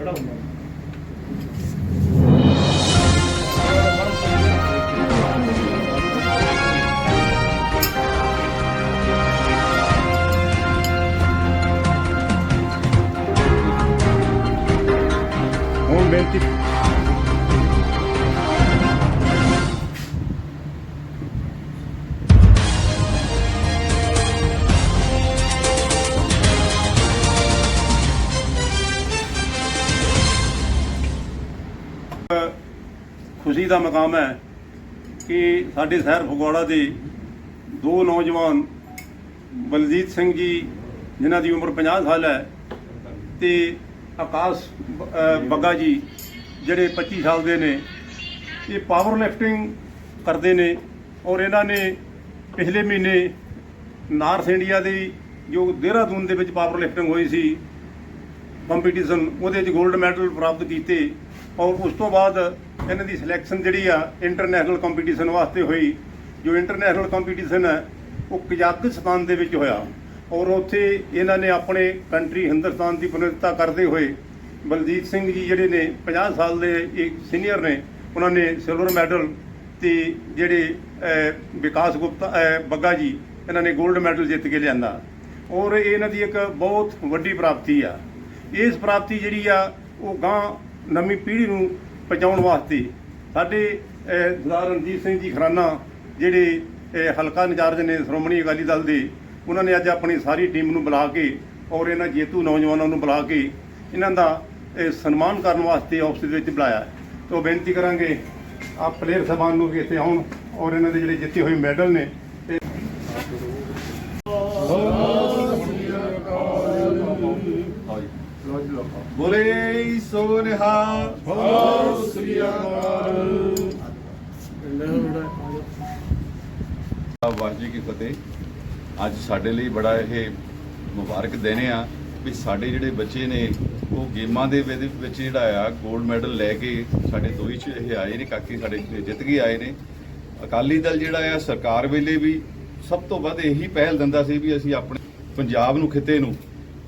ਖੜਾ ਹੁੰਦਾ ਹੁਣ ਖੁਸ਼ੀ ਦਾ ਮਕਾਮ ਹੈ ਕਿ ਸਾਡੇ ਸ਼ਹਿਰ ਫਗਵਾੜਾ ਦੇ ਦੋ ਨੌਜਵਾਨ ਬਲਜੀਤ ਸਿੰਘ ਜੀ, ਜਿਨ੍ਹਾਂ ਦੀ ਉਮਰ 50 ਸਾਲ ਹੈ ਤੇ ਆਕਾਸ਼ ਬੱਗਾ ਜੀ, ਜਿਹੜੇ 25 ਸਾਲ ਦੇ ਨੇ, ਇਹ ਪਾਵਰ ਲਿਫਟਿੰਗ ਕਰਦੇ ਨੇ ਔਰ ਇਹਨਾਂ ਨੇ ਪਿਛਲੇ ਮਹੀਨੇ ਨਾਰਥ ਇੰਡੀਆ ਦੀ ਜੋ ਦੇਹਰਾਦੂਨ ਦੇ ਵਿੱਚ ਪਾਵਰ ਲਿਫਟਿੰਗ ਹੋਈ ਸੀ ਕੰਪੀਟੀਸ਼ਨ ਉਹਦੇ 'ਚ 골ਡ ਮੈਡਲ ਪ੍ਰਾਪਤ ਕੀਤੇ। ਔਰ ਉਸ ਤੋਂ ਬਾਅਦ ਇਹਨਾਂ ਦੀ ਸਿਲੈਕਸ਼ਨ ਜਿਹੜੀ ਆ ਇੰਟਰਨੈਸ਼ਨਲ ਕੰਪੀਟੀਸ਼ਨ ਵਾਸਤੇ ਹੋਈ, ਜੋ ਇੰਟਰਨੈਸ਼ਨਲ ਕੰਪੀਟੀਸ਼ਨ ਹੈ, ਉਹ ਕਜ਼ਾਕਿਸਤਾਨ ਦੇ ਵਿੱਚ ਹੋਇਆ। ਔਰ ਉੱਥੇ ਇਹਨਾਂ ਨੇ ਆਪਣੇ ਕੰਟਰੀ ਹਿੰਦੁਸਤਾਨ ਦੀ ਪ੍ਰਤਿਨਿਧਤਾ ਕਰਦੇ ਹੋਏ ਬਲਜੀਤ ਸਿੰਘ ਜੀ ਜਿਹੜੇ ਨੇ 50 ਸਾਲ ਦੇ ਇੱਕ ਸੀਨੀਅਰ ਨੇ, ਉਹਨਾਂ ਨੇ ਸਿਲਵਰ ਮੈਡਲ ਤੇ ਜਿਹੜੇ ਵਿਕਾਸ ਗੁਪਤਾ ਬੱਗਾ ਜੀ, ਇਹਨਾਂ ਨੇ 골ਡ ਮੈਡਲ ਜਿੱਤ ਕੇ ਲਿਆਂਦਾ। ਔਰ ਇਹਨਾਂ ਦੀ ਇੱਕ ਬਹੁਤ ਵੱਡੀ ਪ੍ਰਾਪਤੀ ਆ। ਇਸ ਪ੍ਰਾਪਤੀ ਜਿਹੜੀ ਆ, ਉਹ ਗਾਂ ਨਵੀਂ ਪੀੜ੍ਹੀ ਨੂੰ ਪਹੁੰਚਾਉਣ ਵਾਸਤੇ ਸਾਡੇ ਸਰਦਾਰ ਰਣਜੀਤ ਸਿੰਘ ਜੀ ਖਰਾਨਾ ਜਿਹੜੇ ਹਲਕਾ ਇੰਚਾਰਜ ਨੇ ਸ਼੍ਰੋਮਣੀ ਅਕਾਲੀ ਦਲ ਦੇ, ਉਹਨਾਂ ਨੇ ਅੱਜ ਆਪਣੀ ਸਾਰੀ ਟੀਮ ਨੂੰ ਬੁਲਾ ਕੇ ਔਰ ਇਹਨਾਂ ਜੇਤੂ ਨੌਜਵਾਨਾਂ ਨੂੰ ਬੁਲਾ ਕੇ ਇਹਨਾਂ ਦਾ ਸਨਮਾਨ ਕਰਨ ਵਾਸਤੇ ਆਫਿਸ ਦੇ ਵਿੱਚ ਬੁਲਾਇਆ ਤੋਂ ਬੇਨਤੀ ਕਰਾਂਗੇ ਆ ਪਲੇਅਰ ਸਾਹਿਬਾਨ ਨੂੰ ਵੀ ਇੱਥੇ ਆਉਣ ਔਰ ਇਹਨਾਂ ਦੇ ਜਿਹੜੇ ਜਿੱਤੇ ਹੋਏ ਮੈਡਲ ਨੇ ਬੋਲੇ ਸੋ ਨਿਹਾਲ ਵਾਹਿਗੁਰੂ ਜੀ ਕੀ ਫਤਿਹ। ਅੱਜ ਸਾਡੇ ਲਈ ਬੜਾ ਇਹ ਮੁਬਾਰਕ ਦਿਨ ਆ ਵੀ ਸਾਡੇ ਜਿਹੜੇ ਬੱਚੇ ਨੇ ਉਹ ਗੇਮਾਂ ਦੇ ਵਿੱਚ ਜਿਹੜਾ ਆ 골ਡ ਮੈਡਲ ਲੈ ਕੇ ਸਾਡੇ ਦੋ ਹੀ ਚ ਇਹ ਆਏ ਨੇ ਕਾਕੀ ਸਾਡੇ ਜਿੱਤ ਕੇ ਆਏ ਨੇ। ਅਕਾਲੀ ਦਲ ਜਿਹੜਾ ਆ ਸਰਕਾਰ ਵੇਲੇ ਵੀ ਸਭ ਤੋਂ ਵੱਧ ਇਹੀ ਪਹਿਲ ਦਿੰਦਾ ਸੀ ਵੀ ਅਸੀਂ ਆਪਣੇ ਪੰਜਾਬ ਨੂੰ ਖਿੱਤੇ ਨੂੰ।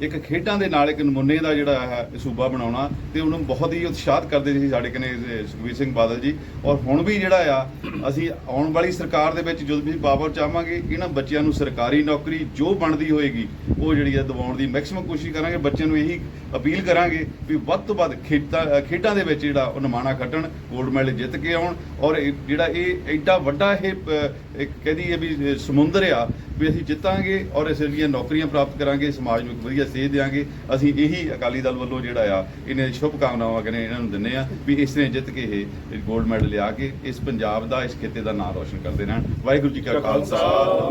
ਇੱਕ ਖੇਡਾਂ ਦੇ ਨਾਲ ਇੱਕ ਨਮੂਨੇ ਦਾ ਜਿਹੜਾ ਹੈ ਸੂਬਾ ਬਣਾਉਣਾ ਤੇ ਉਹਨੂੰ ਬਹੁਤ ਹੀ ਉਤਸ਼ਾਹਤ ਕਰਦੇ ਸੀ ਸਾਡੇ ਕਨੇ ਸੁਖਬੀਰ ਸਿੰਘ ਬਾਦਲ ਜੀ। ਔਰ ਹੁਣ ਵੀ ਜਿਹੜਾ ਆ ਅਸੀਂ ਆਉਣ ਵਾਲੀ ਸਰਕਾਰ ਦੇ ਵਿੱਚ ਜਦੋਂ ਵੀ ਬਾਬਰ ਚਾਹਾਂਗੇ ਇਹਨਾਂ ਬੱਚਿਆਂ ਨੂੰ ਸਰਕਾਰੀ ਨੌਕਰੀ ਜੋ ਬਣਦੀ ਹੋਏਗੀ ਉਹ ਜਿਹੜੀ ਆ ਦਿਵਾਉਣ ਦੀ ਮੈਕਸਿਮਮ ਕੋਸ਼ਿਸ਼ ਕਰਾਂਗੇ। ਬੱਚਿਆਂ ਨੂੰ ਇਹੀ ਅਪੀਲ ਕਰਾਂਗੇ ਵੀ ਵੱਧ ਤੋਂ ਵੱਧ ਖੇਡਾਂ ਖੇਡਾਂ ਦੇ ਵਿੱਚ ਜਿਹੜਾ ਉਹ ਨਮਾਣਾ ਖੱਟਣ 골ਡ ਮੈਡਲ ਜਿੱਤ ਕੇ ਆਉਣ। ਔਰ ਇਹ ਜਿਹੜਾ ਇਹ ਐਡਾ ਵੱਡਾ ਇਹ ਅ, ਇੱਕ ਕਹਦੀ ਹੈ ਵੀ ਸਮੁੰਦਰ ਆ ਵੀ ਅਸੀਂ ਜਿੱਤਾਂਗੇ ਔਰ ਇਸ ਲਈ ਨੌਕਰੀਆਂ ਪ੍ਰਾਪਤ ਕਰਾਂਗੇ ਸਮਾਜ ਨੂੰ ਇੱਕ ਵਧੀਆ ਸੇਧ ਦੇਵਾਂਗੇ ਅਸੀਂ ਇਹੀ ਅਕਾਲੀ ਦਲ ਵੱਲੋਂ ਜਿਹੜਾ ਆ ਇਹਨਾਂ ਦੀ ਸ਼ੁਭ ਕਾਮਨਾਵਾਂ ਕਹਿੰਦੇ ਇਹਨਾਂ ਨੂੰ ਦਿੰਦੇ ਆ ਵੀ ਇਸ ਨੇ ਜਿੱਤ ਕੇ ਇਹ 골ਡ ਮੈਡਲ ਲਿਆ ਕੇ ਇਸ ਪੰਜਾਬ ਦਾ ਇਸ ਖੇਤੇ ਦਾ ਨਾਮ ਰੋਸ਼ਨ ਕਰਦੇ ਰਹਿਣ। ਵਾਹਿਗੁਰੂ ਜੀ ਕਾ ਖਾਲਸਾ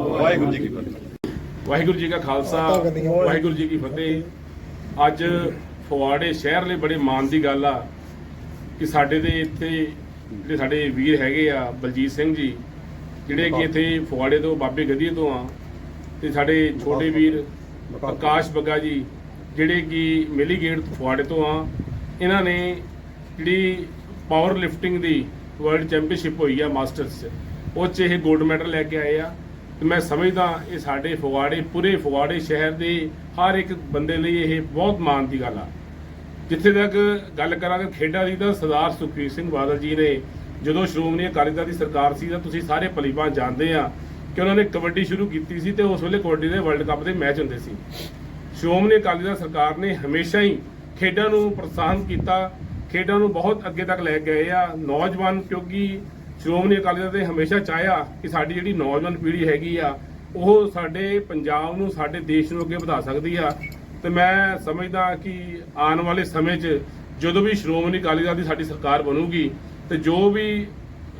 ਵਾਹਿਗੁਰੂ ਜੀ ਕੀ ਫਤਿਹ। ਵਾਹਿਗੁਰੂ ਜੀ ਕਾ ਖਾਲਸਾ ਵਾਹਿਗੁਰੂ ਜੀ ਕੀ ਫਤਿਹ। ਅੱਜ ਫਗਵਾੜੇ ਸ਼ਹਿਰ ਲਈ ਬੜੇ ਮਾਣ ਦੀ ਗੱਲ ਆ ਕਿ ਸਾਡੇ ਦੇ ਇੱਥੇ ਜਿਹੜੇ ਸਾਡੇ ਵੀਰ ਹੈਗੇ ਆ ਬਲਜੀਤ ਸਿੰਘ ਜੀ ਜਿਹੜੇ ਕਿ ਇੱਥੇ ਫਗਵਾੜੇ ਤੋਂ ਬਾਬੇ ਗਦੀਏ ਤੋਂ ਆ ਤੇ ਸਾਡੇ ਛੋਟੇ ਵੀਰ ਆਕਾਸ਼ ਬੱਗਾ ਜੀ ਜਿਹੜੇ ਕਿ ਮਿਲੀ ਗੇਟ ਫਗਵਾੜੇ ਤੋਂ ਆ ਇਹਨਾਂ ਨੇ ਜਿਹੜੀ ਪਾਵਰ ਲਿਫਟਿੰਗ ਦੀ ਵਰਲਡ ਚੈਂਪੀਅਨਸ਼ਿਪ ਹੋਈ ਆ ਮਾਸਟਰਸ 'ਚ। ਉਹ 'ਚ ਇਹ 골ਡ ਮੈਡਲ ਲੈ ਕੇ ਆਏ ਆ। ਤੇ ਮੈਂ ਸਮਝਦਾ ਇਹ ਸਾਡੇ ਫਗਵਾੜੇ ਪੂਰੇ ਫਗਵਾੜੇ ਸ਼ਹਿਰ ਦੇ ਹਰ ਇੱਕ ਬੰਦੇ ਲਈ ਇਹ ਬਹੁਤ ਮਾਣ ਦੀ ਗੱਲ ਆ। ਜਿੱਥੇ ਤੱਕ ਗੱਲ ਕਰਾਂਗੇ ਖੇਡਾਂ ਦੀ ਤਾਂ ਸਰਦਾਰ ਸੁਖਬੀਰ ਸਿੰਘ ਬਾਦਲ ਜੀ ਨੇ ਜਦੋਂ ਸ਼੍ਰੋਮਣੀ ਅਕਾਲੀ ਦਲ ਦੀ ਸਰਕਾਰ ਸੀ ਤਾਂ ਤੁਸੀਂ ਸਾਰੇ ਭਲੀਭਾਂ ਜਾਣਦੇ ਆ ਕਿ ਉਹਨਾਂ ਨੇ ਕਬੱਡੀ ਸ਼ੁਰੂ ਕੀਤੀ ਸੀ ਤੇ ਉਸ ਵੇਲੇ ਕਬੱਡੀ ਦੇ ਵਰਲਡ ਕੱਪ ਦੇ ਮੈਚ ਹੁੰਦੇ ਸੀ। ਸ਼੍ਰੋਮਣੀ ਅਕਾਲੀ ਦਲ ਸਰਕਾਰ ਨੇ ਹਮੇਸ਼ਾ ਹੀ ਖੇਡਾਂ ਨੂੰ ਪ੍ਰੋਤਸਾਹਨ ਕੀਤਾ, ਖੇਡਾਂ ਨੂੰ ਬਹੁਤ ਅੱਗੇ ਤੱਕ ਲੈ ਗਏ ਆ। ਨੌਜਵਾਨ ਕਿਉਂਕਿ ਸ਼੍ਰੋਮਣੀ ਅਕਾਲੀ ਦਲ ਨੇ ਹਮੇਸ਼ਾ ਚਾਹਿਆ ਕਿ ਸਾਡੀ ਜਿਹੜੀ ਨੌਜਵਾਨ ਪੀੜ੍ਹੀ ਹੈਗੀ ਆ, ਉਹ ਸਾਡੇ ਪੰਜਾਬ ਨੂੰ, ਸਾਡੇ ਦੇਸ਼ ਨੂੰ ਅੱਗੇ ਵਧਾ ਸਕਦੀ ਆ। ਤੇ ਮੈਂ ਸਮਝਦਾ ਕਿ ਆਉਣ ਵਾਲੇ ਸਮੇਂ 'ਚ ਜਦੋਂ ਵੀ ਸ਼੍ਰੋਮਣੀ ਅਕਾਲੀ ਦਲ ਦੀ ਸਾਡੀ ਸਰਕਾਰ ਬਣੂਗੀ ਤੇ ਜੋ ਵੀ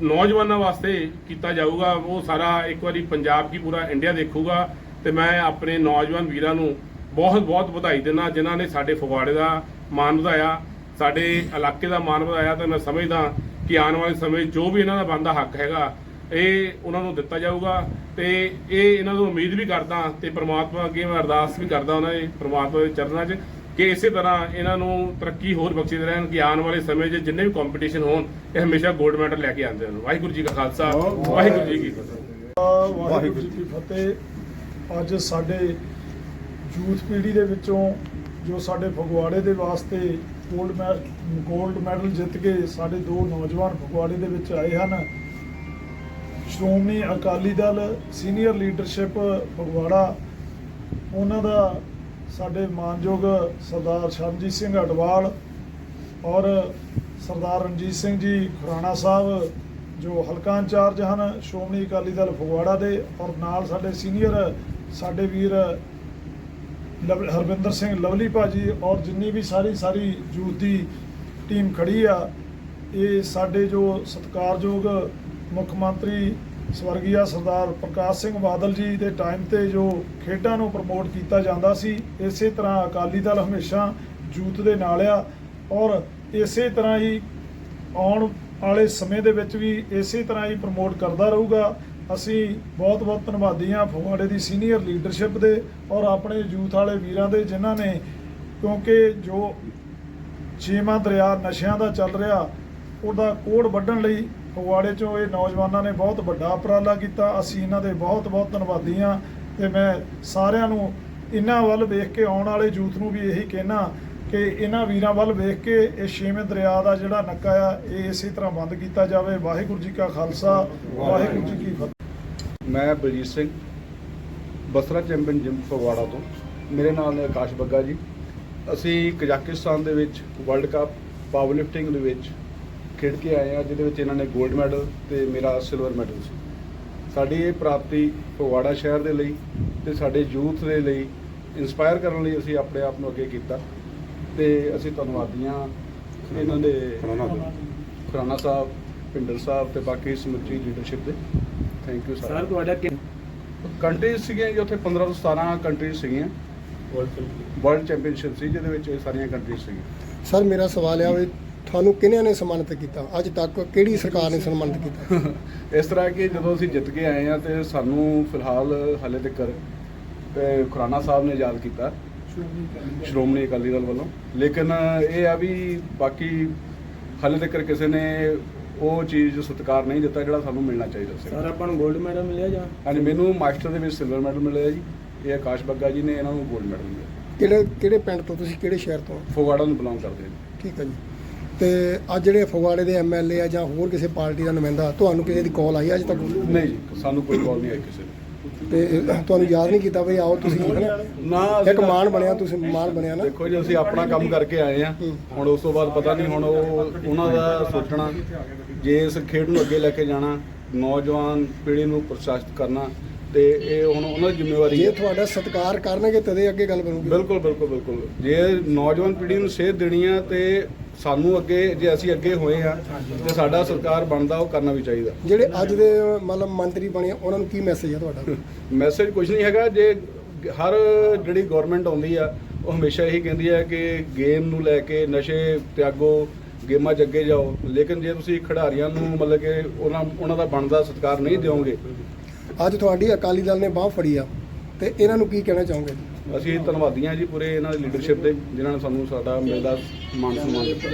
ਨੌਜਵਾਨਾਂ ਵਾਸਤੇ ਕੀਤਾ ਜਾਊਗਾ, ਉਹ ਸਾਰਾ ਇੱਕ ਵਾਰੀ ਪੰਜਾਬ ਕੀ ਪੂਰਾ ਇੰਡੀਆ ਦੇਖੂਗਾ ਤੇ ਮੈਂ ਆਪਣੇ ਨੌਜਵਾਨ ਵੀਰਾਂ ਨੂੰ ਬਹੁਤ ਬਹੁਤ ਵਧਾਈ ਦਿੰਦਾ, ਜਿਨ੍ਹਾਂ ਨੇ ਸਾਡੇ ਫਗਵਾੜੇ ਦਾ ਮਾਣ ਵਧਾਇਆ, ਸਾਡੇ ਇਲਾਕੇ ਦਾ ਮਾਣ ਵਧਾਇਆ, ਤੇ ਮੈਂ ਸਮਝਦਾ ਕਿ ਆਉਣ ਵਾਲੇ ਸਮੇਂ 'ਚ ਜੋ ਵੀ ਇਹਨਾਂ ਦਾ ਬਣਦਾ ਹੱਕ ਹੈਗਾ, ਇਹ ਉਹਨਾਂ ਨੂੰ ਦਿੱਤਾ ਜਾਊਗਾ ਤੇ ਇਹ ਇਹਨਾਂ ਨੂੰ ਉਮੀਦ ਵੀ ਕਰਦਾ ਤੇ ਪ੍ਰਮਾਤਮਾ ਅੱਗੇ ਮੈਂ ਅਰਦਾਸ ਵੀ ਕਰਦਾ ਉਹਨਾਂ ਦੇ ਪ੍ਰਮਾਤਮਾ ਦੇ ਚਰਨਾਂ 'ਚ ਕਿ ਇਸੇ ਤਰ੍ਹਾਂ ਇਹਨਾਂ ਨੂੰ ਤਰੱਕੀ ਹੋਰ ਬਖਸ਼ੀਦੇ ਰਹਿਣ ਕਿ ਆਉਣ ਵਾਲੇ ਸਮੇਂ 'ਚ ਜਿੰਨੇ ਵੀ ਕੰਪੀਟੀਸ਼ਨ ਹੋਣ ਇਹ ਹਮੇਸ਼ਾ ਗੋਲਡ ਮੈਡਲ ਲੈ ਕੇ ਆਉਂਦੇ ਹਨ ਵਾਹਿਗੁਰੂ ਜੀ ਕਾ ਖਾਲਸਾ ਵਾਹਿਗੁਰੂ ਜੀ ਕੀ ਫਤਿਹ। ਵਾਹਿਗੁਰੂ ਜੀ ਕੀ ਫਤਿਹ। ਅੱਜ ਸਾਡੇ ਯੂਥ ਪੀੜ੍ਹੀ ਦੇ ਵਿੱਚੋਂ ਜੋ ਸਾਡੇ ਫਗਵਾੜੇ ਦੇ ਵਾਸਤੇ ਗੋਲਡ ਮੈਡਲ ਗੋਲਡ ਮੈਡਲ ਜਿੱਤ ਕੇ ਸਾਡੇ ਦੋ ਨੌਜਵਾਨ ਫਗਵਾੜੇ ਦੇ ਵਿੱਚ ਆਏ ਹਨ ਸ਼੍ਰੋਮਣੀ ਅਕਾਲੀ ਦਲ ਸੀਨੀਅਰ ਲੀਡਰਸ਼ਿਪ ਫਗਵਾੜਾ ਉਹਨਾਂ ਦਾ ਸਾਡੇ ਮਾਨਯੋਗ ਸਰਦਾਰ ਸ਼ਰਨਜੀਤ ਸਿੰਘ ਅਡਵਾਲ ਔਰ ਸਰਦਾਰ ਰਣਜੀਤ ਸਿੰਘ ਜੀ ਖੁਰਾਣਾ ਸਾਹਿਬ, ਜੋ ਹਲਕਾ ਇੰਚਾਰਜ ਹਨ, ਸ਼੍ਰੋਮਣੀ ਅਕਾਲੀ ਦਲ ਫਗਵਾੜਾ ਦੇ ਔਰ ਨਾਲ ਸਾਡੇ ਸੀਨੀਅਰ ਸਾਡੇ ਵੀਰ ਲਵ- ਹਰਵਿੰਦਰ ਸਿੰਘ ਲਵਲੀ ਭਾਜੀ ਔਰ ਜਿੰਨੀ ਵੀ ਸਾਰੀ ਸਾਰੀ ਯੂਥ ਦੀ ਟੀਮ ਖੜੀ ਆ, ਇਹ ਸਾਡੇ ਜੋ ਸਤਿਕਾਰਯੋਗ ਮੁੱਖ ਮੰਤਰੀ ਸਵਰਗੀਆ ਸਰਦਾਰ ਪ੍ਰਕਾਸ਼ ਸਿੰਘ ਬਾਦਲ ਜੀ ਦੇ ਟਾਈਮ ਤੇ ਜੋ ਖੇਡਾਂ ਨੂੰ ਪ੍ਰਮੋਟ ਕੀਤਾ ਜਾਂਦਾ ਸੀ, ਇਸੇ ਤਰ੍ਹਾਂ ਅਕਾਲੀ ਦਲ ਹਮੇਸ਼ਾ ਯੂਥ ਦੇ ਨਾਲ ਆ ਔਰ ਇਸੇ ਤਰ੍ਹਾਂ ਹੀ ਆਉਣ ਵਾਲੇ ਸਮੇਂ ਦੇ ਵਿੱਚ ਵੀ ਇਸੇ ਤਰ੍ਹਾਂ ਹੀ ਪ੍ਰਮੋਟ ਕਰਦਾ ਰਹੂਗਾ। ਅਸੀਂ ਬਹੁਤ ਬਹੁਤ ਧੰਨਵਾਦੀ ਹਾਂ ਫਗਵਾੜੇ ਦੀ ਸੀਨੀਅਰ ਲੀਡਰਸ਼ਿਪ ਦੇ ਔਰ ਆਪਣੇ ਯੂਥ ਵਾਲੇ ਵੀਰਾਂ ਦੇ ਜਿਨ੍ਹਾਂ ਨੇ ਕਿਉਂਕਿ ਜੋ ਛੇਵਾਂ ਦਰਿਆ ਨਸ਼ਿਆਂ ਦਾ ਚੱਲ ਰਿਹਾ, ਉਹਦਾ ਕੋੜ ਵੱਢਣ ਲਈ ਫਗਵਾੜੇ ਚੋਂ ਇਹ ਨੌਜਵਾਨਾਂ ਨੇ ਬਹੁਤ ਵੱਡਾ ਉਪਰਾਲਾ ਕੀਤਾ। ਅਸੀਂ ਇਹਨਾਂ ਦੇ ਬਹੁਤ ਬਹੁਤ ਧੰਨਵਾਦੀ ਹਾਂ ਤੇ ਮੈਂ ਸਾਰਿਆਂ ਨੂੰ ਇਹਨਾਂ ਵੱਲ ਵੇਖ ਕੇ ਆਉਣ ਵਾਲੇ ਯੂਥ ਨੂੰ ਵੀ ਇਹੀ ਕਹਿਣਾ ਕਿ ਇਹਨਾਂ ਵੀਰਾਂ ਵੱਲ ਵੇਖ ਕੇ ਇਹ ਛੇਵੇਂ ਦਰਿਆ ਦਾ ਜਿਹੜਾ ਨੱਕਾ ਆ, ਇਹ ਇਸੇ ਤਰ੍ਹਾਂ ਬੰਦ ਕੀਤਾ ਜਾਵੇ। ਵਾਹਿਗੁਰੂ ਜੀ ਕਾ ਖਾਲਸਾ, ਵਾਹਿਗੁਰੂ ਜੀ ਕੀ ਫਤਿਹ। ਮੈਂ ਬਲਜੀਤ ਸਿੰਘ, ਬਸਰਾ ਚੈਂਪੀਅਨ ਜਿਮ ਫਗਵਾੜਾ ਤੋਂ। ਮੇਰੇ ਨਾਲ ਨੇ ਆਕਾਸ਼ ਬੱਗਾ ਜੀ। ਅਸੀਂ ਕਜ਼ਾਕਿਸਤਾਨ ਦੇ ਵਿੱਚ ਵਰਲਡ ਕੱਪ ਪਾਵਰ ਲਿਫਟਿੰਗ ਦੇ ਵਿੱਚ ਖੇਡ ਕੇ ਆਏ ਆ ਜਿਹਦੇ ਵਿੱਚ ਇਹਨਾਂ ਨੇ 골ਡ ਮੈਡਲ ਤੇ ਮੇਰਾ ਸਿਲਵਰ ਮੈਡਲ ਸੀ। ਸਾਡੀ ਇਹ ਪ੍ਰਾਪਤੀ ਫਗਵਾੜਾ ਸ਼ਹਿਰ ਦੇ ਲਈ ਤੇ ਸਾਡੇ ਯੂਥ ਦੇ ਲਈ ਇਨਸਪਾਇਰ ਕਰਨ ਲਈ ਅਸੀਂ ਆਪਣੇ ਆਪ ਨੂੰ ਅੱਗੇ ਕੀਤਾ ਤੇ ਅਸੀਂ ਧੰਨਵਾਦੀ ਹਾਂ ਇਹਨਾਂ ਦੇ ਖੁਰਾਨਾ ਸਾਹਿਬ। ਪਿੰਡਰ ਸਾਹਿਬ ਤੇ ਬਾਕੀ ਸਮੁੱਚੀ ਲੀਡਰਸ਼ਿਪ ਦੇ। ਥੈਂਕ ਯੂ ਸਰ ਤੁਹਾਡਾ ਕਿ ਕੰਟਰੀਜ਼ ਸੀਗੀਆਂ ਜੀ ਉੱਥੇ 15 ਤੋਂ 17 ਕੰਟਰੀਜ਼ ਸੀਗੀਆਂ। ਵਰਲਡ ਚੈਂਪੀਅਨਸ਼ਿਪ ਸੀ ਜਿਹਦੇ ਵਿੱਚ ਇਹ ਸਾਰੀਆਂ ਕੰਟਰੀਜ਼ ਸੀਗੀਆਂ। ਸਰ ਮੇਰਾ ਸਵਾਲ ਆ ਵੀ ਤੁਹਾਨੂੰ ਕਿਹਨਾਂ ਨੇ ਸਨਮਾਨਿਤ ਕੀਤਾ? ਅੱਜ ਤੱਕ ਕਿਹੜੀ ਸਰਕਾਰ ਨੇ ਸਨਮਾਨਿਤ ਕੀਤਾ? ਇਸ ਤਰ੍ਹਾਂ ਕਿ ਜਦੋਂ ਅਸੀਂ ਜਿੱਤ ਕੇ ਆਏ ਆ ਤੇ ਸਾਨੂੰ ਫਿਲਹਾਲ ਹਾਲੇ ਤੱਕ ਤੇ ਖੁਰਾਨਾ ਸਾਹਿਬ ਨੇ ਯਾਦ ਕੀਤਾ ਸ਼੍ਰੋਮਣੀ ਅਕਾਲੀ ਦਲ ਵੱਲੋਂ। ਲੇਕਿਨ ਇਹ ਆ ਵੀ ਬਾਕੀ ਹਾਲੇ ਤੱਕ ਕਿਸੇ ਨੇ ਉਹ ਚੀਜ਼ ਸਤਿਕਾਰ ਨਹੀਂ ਦਿੱਤਾ ਜਿਹੜਾ ਸਾਨੂੰ ਮਿਲਣਾ ਚਾਹੀਦਾ ਸੀ। ਸਰ ਆਪਾਂ ਨੂੰ 골ਡ ਮੈਡਲ ਮਿਲਿਆ ਜਾਂ? ਹਾਂਜੀ ਮੈਨੂੰ ਮਾਸਟਰ ਦੇ ਵਿੱਚ ਸਿਲਵਰ ਮੈਡਲ ਮਿਲਿਆ ਜੀ। ਇਹ ਆਕਾਸ਼ ਬੱਗਾ ਜੀ ਨੇ ਇਹਨਾਂ ਨੂੰ 골ਡ ਮੈਡਲ ਮਿਲਿਆ। ਕਿਹੜੇ ਕਿਹੜੇ ਪਿੰਡ ਤੋਂ ਤੁਸੀਂ ਕਿਹੜੇ ਸ਼ਹਿਰ ਤੋਂ? ਫਗਵਾੜਾ ਨੂੰ ਬਿਲੋਂਗ ਕਰਦੇ ਨੇ। ਠੀਕ ਹੈ ਜੀ। ਤੇ ਅੱਜ ਜਿਹੜੇ ਫਗਵਾੜੇ ਦੇ ਐਮਐਲਏ ਆ ਜਾਂ ਹੋਰ ਕਿਸੇ ਪਾਰਟੀ ਦਾ ਨੁਮਾਇੰਦਾ ਤੁਹਾਨੂੰ ਕਿਸੇ ਦੀ ਕਾਲ ਆਈ ਅੱਜ ਤੱਕ? ਨਹੀਂ ਜੀ ਸਾਨੂੰ ਕੋਈ ਕਾਲ ਨਹੀਂ ਆਈ ਕਿਸੇ ਦੀ। ਤੇ ਤੁਹਾਨੂੰ ਯਾਦ ਨਹੀਂ ਕੀਤਾ ਵੀ ਆਓ ਤੁਸੀਂ? ਹਨਾ? ਨਾ ਇੱਕ ਮਾਨ ਬਣਿਆ ਤੁਸੀਂ ਮਾਨ ਬਣਿਆ ਨਾ? ਦੇਖੋ ਜੀ ਅਸੀਂ ਆਪਣਾ ਕੰਮ ਕਰਕੇ ਆਏ ਆ। ਹੁਣ ਉਸ ਤੋਂ ਬਾਅਦ ਪਤਾ ਨਹੀਂ ਹੁਣ ਉਹ ਉਹਨਾਂ ਦਾ ਸੋਚਣਾ ਜੇ ਇਸ ਖੇਡ ਨੂੰ ਅੱਗੇ ਲੈ ਕੇ ਜਾਣਾ ਨੌਜਵਾਨ ਪੀੜ੍ਹੀ ਨੂੰ ਪ੍ਰੋਤਸਾਹਿਤ ਕਰਨਾ ਤੇ ਇਹ ਹੁਣ ਉਹਨਾਂ ਦੀ ਜ਼ਿੰਮੇਵਾਰੀ ਜੇ ਹੈ। ਤੁਹਾਡਾ ਸਤਿਕਾਰ ਕਰਨਗੇ ਤਦੇ ਅੱਗੇ ਗੱਲ ਬਣੂਗੀ। ਬਿਲਕੁਲ ਬਿਲਕੁਲ ਬਿਲਕੁਲ। ਜੇ ਨੌਜਵਾਨ ਪੀੜ੍ਹੀ ਨੂੰ ਸੇਧ ਦੇਣੀ ਆ ਤੇ ਸਾਨੂੰ ਅੱਗੇ ਜੇ ਅਸੀਂ ਅੱਗੇ ਹੋਏ ਆ ਤੇ ਸਾਡਾ ਸਰਕਾਰ ਬਣਦਾ ਉਹ ਕਰਨਾ ਵੀ ਚਾਹੀਦਾ। ਜਿਹੜੇ ਅੱਜ ਦੇ ਮਤਲਬ ਮੰਤਰੀ ਬਣੇ ਆ, ਉਹਨਾਂ ਨੂੰ ਕੀ ਮੈਸੇਜ ਆ ਤੁਹਾਡਾ? ਮੈਸੇਜ ਕੁਝ ਨਹੀਂ ਹੈਗਾ ਜੇ ਹਰ ਜਿਹੜੀ ਗਵਰਨਮੈਂਟ ਆਉਂਦੀ ਆ ਉਹ ਹਮੇਸ਼ਾ ਇਹੀ ਕਹਿੰਦੀ ਹੈ ਕਿ ਗੇਮ ਨੂੰ ਲੈ ਕੇ ਨਸ਼ੇ ਤਿਆਗੋ ਗੇਮਾਂ 'ਚ ਅੱਗੇ ਜਾਓ। ਲੇਕਿਨ ਜੇ ਤੁਸੀਂ ਖਿਡਾਰੀਆਂ ਨੂੰ ਮਤਲਬ ਕਿ ਉਹਨਾਂ ਉਹਨਾਂ ਦਾ ਬਣਦਾ ਸਤਿਕਾਰ ਨਹੀਂ ਦਿਓਗੇ ਅੱਜ ਤੁਹਾਡੀ ਅਕਾਲੀ ਦਲ ਨੇ ਬਾਹ ਫੜੀ ਆ ਤੇ ਇਹਨਾਂ ਨੂੰ ਕੀ ਕਹਿਣਾ ਚਾਹੋਗੇ? ਅਸੀਂ ਧੰਨਵਾਦੀਆਂ ਜੀ ਪੂਰੇ ਇਹਨਾਂ ਦੀ ਲੀਡਰਸ਼ਿਪ ਦੇ ਜਿਨ੍ਹਾਂ ਨੇ ਸਾਨੂੰ ਸਾਡਾ ਮਿਲਦਾ ਮਾਨ ਸਨਮਾਨ ਦਿੱਤਾ।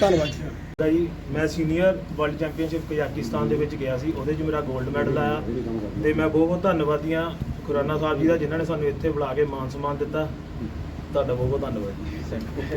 ਧੰਨਵਾਦ ਜੀ। ਦਾ ਜੀ ਮੈਂ ਸੀਨੀਅਰ ਵਰਲਡ ਚੈਂਪੀਅਨਸ਼ਿਪ ਕਜ਼ਾਕਿਸਤਾਨ ਦੇ ਵਿੱਚ ਗਿਆ ਸੀ ਉਹਦੇ 'ਚ ਮੇਰਾ 골ਡ ਮੈਡਲ ਆਇਆ। ਤੇ ਮੈਂ ਬਹੁਤ ਬਹੁਤ ਧੰਨਵਾਦੀ ਹਾਂ ਖੁਰਾਨਾ ਸਾਹਿਬ ਜੀ ਦਾ ਜਿਨ੍ਹਾਂ ਨੇ ਸਾਨੂੰ ਇੱਥੇ ਬੁਲਾ ਕੇ ਮਾਨ ਸਨਮਾਨ ਦਿੱਤਾ। ਤੁਹਾਡਾ ਬਹੁਤ ਬਹੁਤ ਧੰਨਵਾਦ ਜੀ। Thank you.